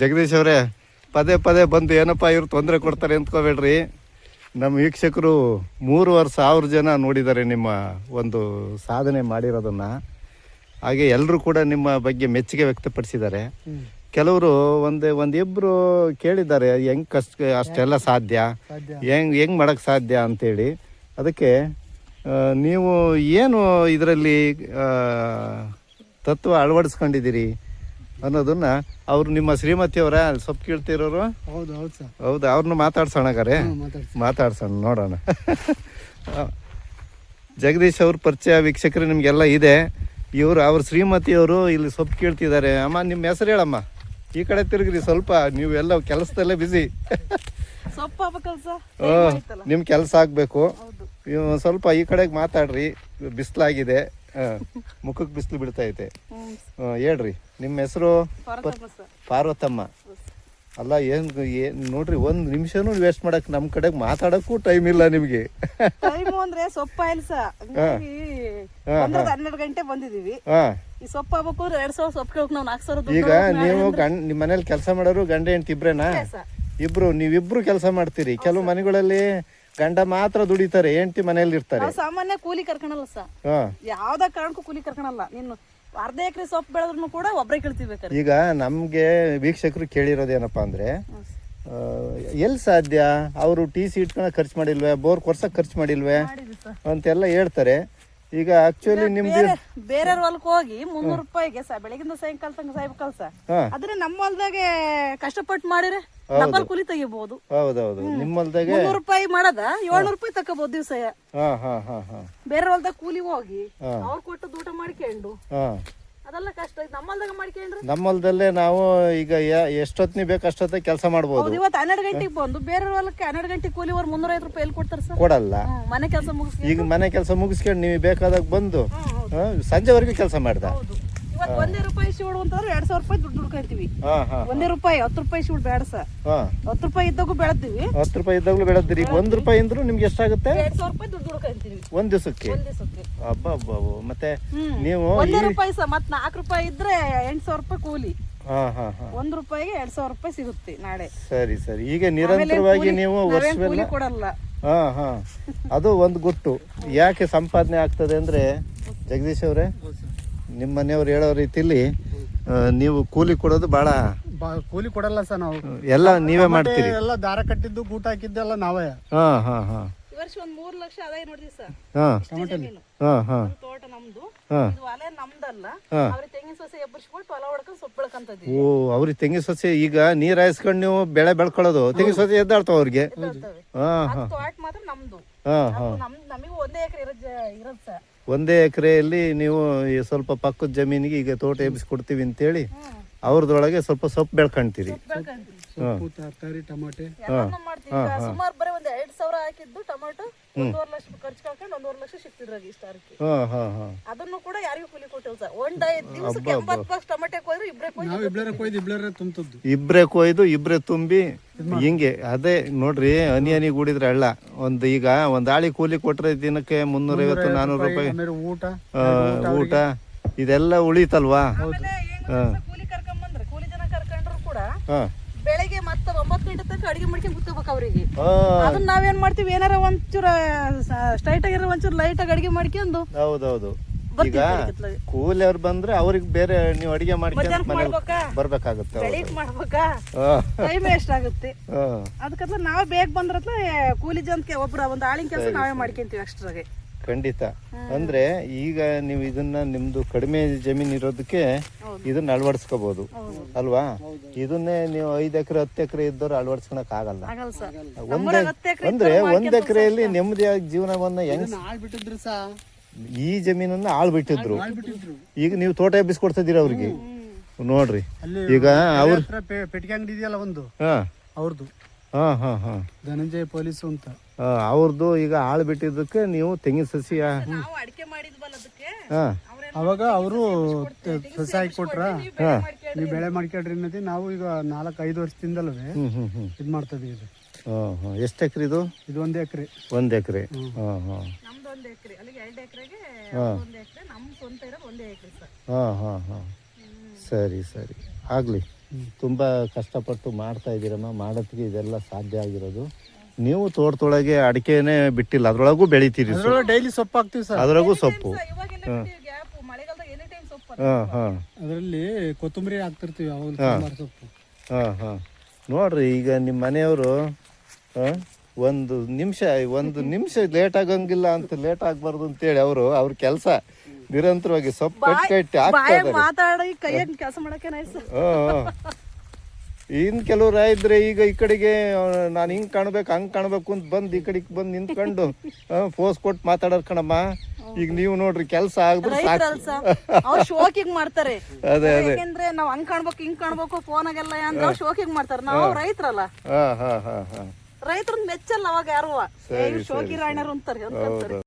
ಜಗದೀಶ್ ಅವರೇ ಪದೇ ಪದೇ ಬಂದು ಏನಪ್ಪ ಇವ್ರು ತೊಂದರೆ ಕೊಡ್ತಾರೆ ಅಂದ್ಕೋಬೇಡ್ರಿ ನಮ್ಮ ವೀಕ್ಷಕರು ಮೂರುವರೆ ಸಾವಿರ ಜನ ನೋಡಿದ್ದಾರೆ ನಿಮ್ಮ ಒಂದು ಸಾಧನೆ ಮಾಡಿರೋದನ್ನು. ಹಾಗೆ ಎಲ್ಲರೂ ಕೂಡ ನಿಮ್ಮ ಬಗ್ಗೆ ಮೆಚ್ಚುಗೆ ವ್ಯಕ್ತಪಡಿಸಿದ್ದಾರೆ. ಕೆಲವರು ಒಂದು ಒಂದಿಬ್ಬರು ಕೇಳಿದ್ದಾರೆ ಹೆಂಗ್ ಕಷ್ಟ ಅಷ್ಟೆಲ್ಲ ಸಾಧ್ಯ ಹೆಂಗೆ ಹೆಂಗ್ ಹೆಂಗ್ ಮಾಡಕ್ ಸಾಧ್ಯ ಅಂತೇಳಿ. ಅದಕ್ಕೆ ನೀವು ಏನು ಇದರಲ್ಲಿ ತತ್ವ ಅಳವಡಿಸ್ಕೊಂಡಿದ್ದೀರಿ? ಅನ್ನೋದನ್ನ ಅವ್ರು ನಿಮ್ಮ ಶ್ರೀಮತಿಯವರ ಸೊಪ್ಪು ಕೇಳ್ತಿರೋರು ಹೌದು ಹೌದು ಸರ್. ಹೌದು? ಅವ್ರನ್ನ ಮಾತಾಡ್ಸೋಣಗಾರೆ ಕರೆ. ಮಾತಾಡ್ಸೋಣ ನೋಡೋಣ. ಜಗದೀಶ್ ಅವ್ರ ಪರಿಚಯ ವೀಕ್ಷಕರು ನಿಮಗೆಲ್ಲ ಇದೆ. ಇವರು ಅವ್ರ ಶ್ರೀಮತಿಯವರು ಇಲ್ಲಿ ಸೊಪ್ಪು ಕೇಳ್ತಿದ್ದಾರೆ. ಅಮ್ಮ ನಿಮ್ಮ ಹೆಸರು ಹೇಳಮ್ಮ. ಈ ಕಡೆ ತಿರುಗ್ರಿ ಸ್ವಲ್ಪ. ನೀವು ಎಲ್ಲ ಕೆಲಸದಲ್ಲೇ ಬಿಸಿ ನಿಮ್ಮ ಕೆಲಸ ಆಗಬೇಕು. ಹೌದು. ಸ್ವಲ್ಪ ಈ ಕಡೆಗೆ ಮಾತಾಡ್ರಿ. ಬಿಸಿಲಾಗಿದೆ. ಮುಖಕ್ಕೆ ಬಿಸಿಲು ಬಿಡ್ತಾ ಐತೆ. ಹೇಳ್ರಿ ನಿಮ್ಮ ಹೆಸರು? ಪಾರ್ವತಮ್ಮ ಅಲ್ಲ ಏನ್ ಏನ್ ನೋಡ್ರಿ ಒಂದ್ ನಿಮಿಷನೂ ವೇಸ್ಟ್ ಮಾಡಕ್ ನಮ್ ಕಡೆ ಮಾತಾಡಕ್ಕೂ ಟೈಮ್ ಇಲ್ಲ ನಿಮ್ಗೆ. ಟೈಮ್ ಅಂದ್ರೆ ಸೊಪ್ಪ ಒಂದ್ರದ ಹನ್ನೆರಡು ಗಂಟೆ ಬಂದಿದೀವಿ ಈ ಸೊಪ್ಪ ಆಗ್ಬೇಕು ಎರಡ್ ಸಾವಿರ ಸೊಪ್ಪು ಕೇಳಕ್ ನಾವು ನಾಲ್ಕು ಸಾವಿರ ಈಗ ನೀವು ಗಂಡ್ ನಿಮ್ ಮನೇಲಿ ಕೆಲಸ ಮಾಡೋರು ಗಂಡ ಹೆಂಡ್ತಿ ಇಬ್ರೇನಾ? ಇಬ್ರು ನೀವಿಬ್ರು ಕೆಲಸ ಮಾಡ್ತೀರಿ. ಕೆಲವು ಮನೆಗಳಲ್ಲಿ ಗಂಡ ಮಾತ್ರ ದುಡಿತಾರೆ ಹೆಂಡತಿ ಮನೆಯಲ್ಲಿ ಇರ್ತಾರೆ. ನಾವು ಸಾಮಾನ್ಯ ಕೂಲಿ ಕರ್ಕೊಳಲ್ಲ ಸರ್. ಹಾ. ಯಾವ್ದ ಕಾರಣಕ್ಕೂ ಕೂಲಿ ಕರ್ಕೊಳಲ್ಲ ನೀನು ಅರ್ಧ ಎಕರೆ ಸೊಪ್ಪು ಬೆಳೆದ್ರು ಕೂಡ ಒಬ್ಬರೇ ಕೇಳ್ತೀವಿ ಈಗ ನಮ್ಗೆ ವೀಕ್ಷಕರು ಕೇಳಿರೋದೇನಪ್ಪಾ ಅಂದ್ರೆ ಎಲ್ ಸಾಧ್ಯ? ಅವರು ಟಿ ಸಿ ಇಟ್ಕೊಳಕ್ ಖರ್ಚು ಮಾಡಿಲ್ವೇ? ಬೋರ್ ಕೊರ್ಸಕ್ ಖರ್ಚು ಮಾಡಿಲ್ವೇ? ಮಾಡಿದ್ವಿ ಸರ್. ಅಂತೆಲ್ಲ ಹೇಳ್ತಾರೆ. ಈಗ ಆಕ್ಚುಲಿ ನಿಮ್ದು ಬೇರೆ ಬೇರೆ ಹೊಲಕ್ಕೆ ಹೋಗಿ ಮುನ್ನೂರು ರೂಪಾಯಿಗೆ ಸರ್ ಬೆಳಗಿಂದ ಸಾಯಂಕಾಲ ತಂಗ ಸಾಹೇಬ್ ಕಲ್ಸ ಹಾ. ಆದ್ರೆ ನಮ್ಮ ಹೊಲ್ದಾಗೆ ಕಷ್ಟಪಟ್ಟು ಮಾಡಿದ್ರೆ ಡಬಲ್ ಕೂಲಿ ತೆಗಿಬಹುದು ಹೌದೌದು. ನಿಮ್ಮಲ್ದಾಗೆ ಮುನ್ನೂರು ರೂಪಾಯಿ ಮಾಡದ ಏಳ್ನೂರು ರೂಪಾಯಿ ತಕೋಬಹುದು ದಿವಸ ಹಾ ಹಾ ಹಾ ಹಾ. ಬೇರೆ ಹೊಲ್ದಾಗ ಕೂಲಿ ಹೋಗಿ ಅವ್ರು ಕೊಟ್ಟು ಊಟ ಮಾಡ್ಕೊಂಡು ಹಾ. ನಮ್ಮಲ್ದಲ್ಲೇ ನಾವು ಈಗ ಎಷ್ಟೊತ್ತಿನ ಬೇಕು ಅಷ್ಟೊತ್ತಿಗೆ ಕೆಲಸ ಮಾಡ್ಬೋದು. ಇವತ್ತು ಹನ್ನೆರಡು ಗಂಟೆಗೆ ಬಂದು ಬೇರೆ ಹೊಲಕ್ಕೆ ಹನ್ನೆರಡು ಗಂಟೆಗೆ ಕೂಲಿ ಅವ್ರು ಮುನ್ನೂರ ಐದು ರೂಪಾಯಿ ಎಲ್ಲಿ ಕೊಡ್ತಾರೆ ಸರ್? ಕೊಡಲ್ಲ. ಮನೆ ಕೆಲಸ ಮುಗಿಸ್ ಈಗ ಮನೆ ಕೆಲಸ ಮುಗಿಸ್ಕೊಂಡು ನೀವು ಬೇಕಾದಾಗ ಬಂದು. ಸಂಜೆವರೆಗೂ ಕೆಲಸ ಮಾಡ್ದ. ಇವತ್ತು ಒಂದೇ ರೂಪಾಯಿ ಶಿವಡು ಅಂತಂದ್ರೆ ಎರಡ್ ಸಾವಿರ ರೂಪಾಯಿ ದುಡ್ಡು ದುಡ್ಕೊಂತೀವಿ ಹಾ ಹಾ ಒಂದೇ ರೂಪಾಯಿ ಹತ್ತು ರೂಪಾಯಿ ಶಿವಡು ಬೇಡ ಸರ್. ಹಾ. ಹತ್ತು ರೂಪಾಯಿ ಇದ್ದಾಗೂ ಬೆಳೆದ್ವಿ ಹತ್ತು ರೂಪಾಯಿ ಇದ್ದಾಗಲೂ ಬೆಳೆದ್ರಿ ಈಗ ಒಂದ್ ರೂಪಾಯಿ ಅಂದ್ರೂ ನಿಮ್ಗೆ ಎಷ್ಟಾಗುತ್ತೆ? ಎರಡ್ ಸಾವಿರ ರೂಪಾಯಿ ದುಡ್ಡು ದುಡ್ಕೊಂತೀವಿ ಒಂದ್ ದಿವಸಕ್ಕೆ? ಒಂದ್ ದಿವಸಕ್ಕೆ. ಹಬ್ಬ ಹಬ್ಬ ಮತ್ತೆ ನೀವು ಒಂದೇ ರೂಪಾಯಿ ಸರ್. ಮತ್ತ್ ನಾಲ್ಕು ರೂಪಾಯಿ ಇದ್ರೆ ಎಂಟು ಸಾವಿರ ರೂಪಾಯಿ ಕೂಲಿ. ಹಾ ಹಾ ಹಾ. ಒಂದ್ ರೂಪಾಯಿಗೆ ಎರಡ್ ಸಾವಿರ ರೂಪಾಯಿ ಸಿಗುತ್ತೆ ನಾಳೆ. ಸರಿ ಸರಿ. ಈಗ ನಿರಂತರವಾಗಿ ನೀವು ನಾವೇನ್ ವರ್ಷವೆಲ್ಲ ಕೂಲಿ ಕೊಡಲ್ಲ. ಹಾ ಹಾ. ಅದು ಒಂದು ಗುಟ್ಟು. ಯಾಕೆ ಸಂಪಾದನೆ ಆಗ್ತದೆ ಅಂದ್ರೆ ಜಗದೀಶ್ ಅವರೇ? ನಿಮ್ಮ ಮನೆಯವ್ರು ಹೇಳೋ ರೀತಿಲಿ ನೀವು ಕೂಲಿ ಕೊಡೋದು ಬಹಳ ಕೂಲಿ ಕೊಡಲ್ಲ ಸರ್ ನಾವು. ಎಲ್ಲ ನೀವೇ ಮಾಡ್ತೀರಿ. ಎಲ್ಲ ದಾರ ಕಟ್ಟಿದ್ದು ಗೂಟ ಹಾಕಿದ್ದೆಲ್ಲ ನಾವೇ. ಹಾ ಹಾ ಹಾ. ವರ್ಷ ಒಂದ್ ಮೂರ್ ಲಕ್ಷ ಆದಾಯ ನೋಡಿದ್ವಿ ಸರ್. ಹಾ. ಇಷ್ಟೇ ಜಮೀನು ಹಾ ಹಾ. ತೋಟ ನಮ್ದು. ಇದು ಹೊಲ ನಮ್ದಲ್ಲ. ಹಾ. ಅವ್ರಿಗೆ ತೆಂಗಿನ ಸೊಸೆ ಎಬ್ಬರಿಸ್ಬಿಟ್ಟು ಹೊಲ ಹೊಡ್ಕೊಂಡು ಸೊಪ್ಪು ಬೆಳ್ಕಂತದ್ವಿ. ಓ ಅವ್ರಿಗೆ ತೆಂಗಿನ ಸಸಿ ಈಗ ನೀರ್ ಹಾಯಿಸ್ಕೊಂಡು ನೀವು ಬೆಳೆ ಬೆಳ್ಕೊಳ್ಳೋದು. ತೆಂಗಿನ ಸಸಿ ಎದ್ದಾಡ್ತಾವ ಅವ್ರಿಗೆ. ಹಾ ಹಾ. ತೋಟ ಮಾತ್ರ ನಮ್ದು ಒಂದೇ ಎಕರೆ ಇರೋದ್ ಜ- ಸರ್. ಒಂದೇ ಎಕರೆಯಲ್ಲಿ ನೀವು ಈ ಸ್ವಲ್ಪ ಪಕ್ಕದ ಜಮೀನಿಗೆ ಈಗ ತೋಟ ಎಬ್ಬಿಸ್ಕೊಡ್ತೀವಿ ಅಂತೇಳಿ ಅವ್ರದೊಳಗೆ ಸ್ವಲ್ಪ ಸೊಪ್ಪು ಬೆಳ್ಕೊಂತೀರಿ. ಬೆಳ್ಕಂತೀವಿ ಸೊಪ್ಪು ತರಕಾರಿ ಟಮಾಟೆ. ಮಾಡ್ತೀವಿ. ಸುಮಾರು ಬರೀ ಹಾಕಿದ್ದು ಟೊಮೆಟೊ ಒಂದೂವರೆ ಲಕ್ಷ ಖರ್ಚು ಕಳ್ಕೊಂಡು ಒಂದೂವರೆ ಲಕ್ಷ ಸಿಕ್ತಿದ್ರಾಗ ಹಾ ಹಾ ಅದನ್ನು ಕೂಡ ಯಾರಿಗೂ ಕೂಲಿ ಕೊಟ್ಟಿಲ್ಲ ಸರ್ ಒಂದ್ ದಿವಸಕ್ಕೆ ಎಂಬತ್ತು ಬಾಕ್ಸ್ ಟೊಮೆಟೊ ಕೊಯ್ದು ಇಬ್ರೇ ಕೊಯ್ದು ಇಬ್ಲರ ತುಂಬ್ತದ್ದು. ಇಬ್ರೇ ಕೊಯ್ದು ಇಬ್ರೇ ತುಂಬಿ ಹಿಂಗೆ ಅದೇ ನೋಡ್ರಿ ಹನಿ ಹನಿ ಗೂಡಿದ್ರೆ ಅಳ್ಳ ಒಂದು ಈಗ ಒಂದ್ ಆಳಿ ಕೂಲಿ ಕೊಟ್ರೆ ದಿನಕ್ಕೆ ಮುನ್ನೂರೈವತ್ತು ನಾನೂರು ರೂಪಾಯಿ ಊಟ ಊಟ ಇದೆಲ್ಲ ಉಳಿತಲ್ವಾ? ಕೂಲಿ ಕರ್ಕೊಂಡ್ ಬಂದ್ರೆ ಕೂಲಿ ಜನ ಕರ್ಕೊಂಡ್ರು ಕೂಡ ಹಾ ಬೆಳಗ್ಗೆ ಮತ್ತೆ ಒಂಬತ್ತು ಗಂಟೆ ತನಕ ಅಡಿಗೆ ಮಾಡ್ಕೊಂಡು ಕುತ್ಕೋಬೇಕು ಅವ್ರಿಗೆ. ಅದನ್ನ ನಾವೇನ್ ಮಾಡ್ತೀವಿ ಏನಾರ ಒಂಚೂರ ಸ್ಟ್ರೈಟ್ ಆಗಿರೋ ಒಂಚೂರು ಲೈಟ್ ಆಗಿ ಅಡಿಗೆ ಮಾಡ್ಕೊಂಡು ಹೌದೌದು. ಈಗ ಕೂಲಿ ಅವ್ರು ಬಂದ್ರೆ ಅವ್ರಿಗೆ ಬೇರೆ ನೀವು ಅಡಿಗೆ ಮಾಡ್ಕೊಂಡು ಬರ್ಬೇಕಾಗುತ್ತೆ ಟೈಮ್ ವೇಸ್ಟ್ ಆಗುತ್ತೆ. ನಾವ್ ನಾವೇ ಬೇಗ ಬಂದ್ರತ್ಲ ಕೂಲಿ ಜನಕ್ಕೆ ಒಬ್ರ ಒಂದು ಆಳಿನ ಕೆಲಸ ನಾವೇ ಮಾಡ್ಕೊಂತೀವಿ ಅಷ್ಟ್ರಾಗೆ. ಖಂಡಿತ. ಅಂದ್ರೆ ಈಗ ನೀವು ಇದನ್ನ ನಿಮ್ದು ಕಡಿಮೆ ಜಮೀನ್ ಇರೋದಕ್ಕೆ ಇದನ್ನ ಅಳವಡಿಸ್ಕೋಬಹುದು ಅಲ್ವಾ? ಇದನ್ನೇ ನೀವು ಐದ್ ಎಕರೆ ಹತ್ತು ಎಕರೆ ಇದ್ದವ್ರು ಅಳವಡಿಸ್ಕೊಳಕ್ ಆಗಲ್ಲ. ಆಗಲ್ಲ ಸರ್. ಒಂದೇ ನಮ್ಮೂರಾಗ ಎಕರೆ ಅಂದ್ರೆ ಒಂದ್ ಎಕರೆಯಲ್ಲಿ ನೆಮ್ಮದಿಯಾಗಿ ಜೀವನವನ್ನ ಹೆಂಗ್ ಈ ಜಮೀನನ್ನ ಆಳ್ ಬಿಟ್ಟಿದ್ರು ಆಳ್ಬಿಟ್ಟಿದ್ರು. ಈಗ ನೀವು ತೋಟ ಎಬ್ಬಿಸ್ಕೊಡ್ತಿದ್ದೀರ ಅವ್ರಿಗೆ? ನೋಡ್ರಿ. ಈಗ ಅವ್ರ ಪೆಟ್ಟಿಗೆ ಅಂಗಡಿ ಇದೆಯಲ್ಲ ಒಂದು? ಹಾ. ಅವ್ರದ್ದು ಹಾ ಹಾಂ ಹಾಂ. ಧನಂಜಯ ಪೊಲೀಸ್ ಅಂತ. ಆ, ಅವ್ರದ್ದು ಈಗ ಆಳು ಬಿಟ್ಟಿದ್ದಕ್ಕೆ ನೀವು ತೆಂಗಿನ ಸಸಿ ನಾವು ಅಡಿಕೆ ಮಾಡಿದ್ವಲ್ಲ ಅದಕ್ಕೆ. ಹಾ. ಅವಾಗ ಅವರು ಸಸಿ ಹಾಕಿ ಕೊಟ್ರ ನೀವು ಬೆಳೆ ಮಾಡ್ಕೊಳ್ರಿ. ಅನ್ನೋದು ನಾವು ಈಗ ನಾಲ್ಕು ಐದು ವರ್ಷದಿಂದಲೇ ಇದ್ ಮಾಡ್ತದೆ ಇದು ಮಾಡ್ತಾ ಇದೀವಿ ಇದು. ಹಾ ಹಾ. ಎಷ್ಟು ಎಕರೆ ಇದು? ಇದು ಒಂದು ಎಕರೆ. ಒಂದ್ ಎಕರೆ. ಹಾ ಹಾ. ಒಂದು ಎಕರೆ. ಅಲ್ಲಿಗೆ ಹಾಂ ಎಕರೆಗೆ ಹಾಂ. ಎಕರೆ ನಮ್ ಸ್ವಂತ ಒಂದೇ ಎಕರೆ ಸರ್. ಹಾ ಹಾ ಹಾ. ಸರಿ ಸರಿ. ಆಗ್ಲಿ. ತುಂಬ ಕಷ್ಟಪಟ್ಟು ಮಾಡ್ತಾ ಇದ್ದೀರಮ್ಮ. ಮಾಡೋದಕ್ಕೆ ಇದೆಲ್ಲ ಸಾಧ್ಯ ಆಗಿರೋದು. ನೀವು ತೋಟದೊಳಗೆ ಅಡಿಕೆನೇ ಬಿಟ್ಟಿಲ್ಲ ಅದ್ರೊಳಗೂ ಬೆಳಿತೀರಿ ಡೈಲಿ ಸೊಪ್ಪು ಹಾಕ್ತೀವಿ ಸರ್. ಅದ್ರಾಗೂ ಸೊಪ್ಪು. ಹಾಂ. ಹಾಂ ಅದರಲ್ಲಿ ಕೊತ್ತಂಬರಿ ಹಾಕ್ತಿರ್ತೀವಿ ಸಾಂಬಾರ್ ಸೊಪ್ಪು. ಹಾಂ ಹಾಂ. ನೋಡ್ರಿ ಈಗ ನಿಮ್ಮ ಮನೆಯವರು ಒಂದು ನಿಮಿಷ ಒಂದು ನಿಮಿಷ ಲೇಟ್ ಆಗಂಗಿಲ್ಲ ಅಂತ ಲೇಟ್ ಆಗಬಾರ್ದು ಅಂತೇಳಿ ಅವರು ಅವ್ರ ಕೆಲಸ. ನಿರಂತರವಾಗಿ ಸೊಪ್ಪು ಕಟ್ಟಿ ಕಟ್ಟಿ ಹಾಕ್ತಾ ಬಾಯಾಗ ಇದ್ದಾರೆ. ಮಾತಾಡಿ ಕೆಲಸ ಮಾಡಕ್ಕೆ ನೈಸ್ ಇನ್ನು ಕೆಲವ್ರು ಇದ್ರೆ ಈಗ ಈ ಕಡೆಗೆ ನಾನು ಹಿಂಗ್ ಕಾಣ್ಬೇಕು ಹಂಗ್ ಕಾಣ್ಬೇಕು ಅಂತ ಬಂದು ಈ ಕಡೆಗೆ ಬಂದು ನಿಂತ್ಕೊಂಡು ಫೋಸ್ ಕೊಟ್ಟು ಮಾತಾಡೋರ್ ಕಣಮ್ಮ. ಈಗ ನೀವು ನೋಡ್ರಿ ಕೆಲಸ ಆಗಿದ್ರೆ ಸಾಕು. ರೈತರಲ್ಸ ಅವ್ರು ಶೋಕಿಗ್ ಮಾಡ್ತಾರೆ. ಅದೇ ಯಾಕೆಂದ್ರೆ ನಾವ್ ಹಂಗ್ ಕಾಣ್ಬೇಕು ಹಿಂಗ್ ಕಾಣ್ಬೇಕು ಫೋನಾಗೆಲ್ಲ ಅಂದ್ರೆ ಅವ್ರು ಶೋಕಿಗ್ ಮಾಡ್ತಾರೆ. ನಾವು ರೈತರಲ್ಲ. ಹಾಂ ಹಾಂ ಹಾಂ ಹಾಂ. ರೈತರನ್ನ ಮೆಚ್ಚಲ್ಲ ಅವಾಗ ಯಾರು. ಶೋಕಿ ರಾಯಣರು ಅಂತಾರೆ ಅಂತಾರೆ.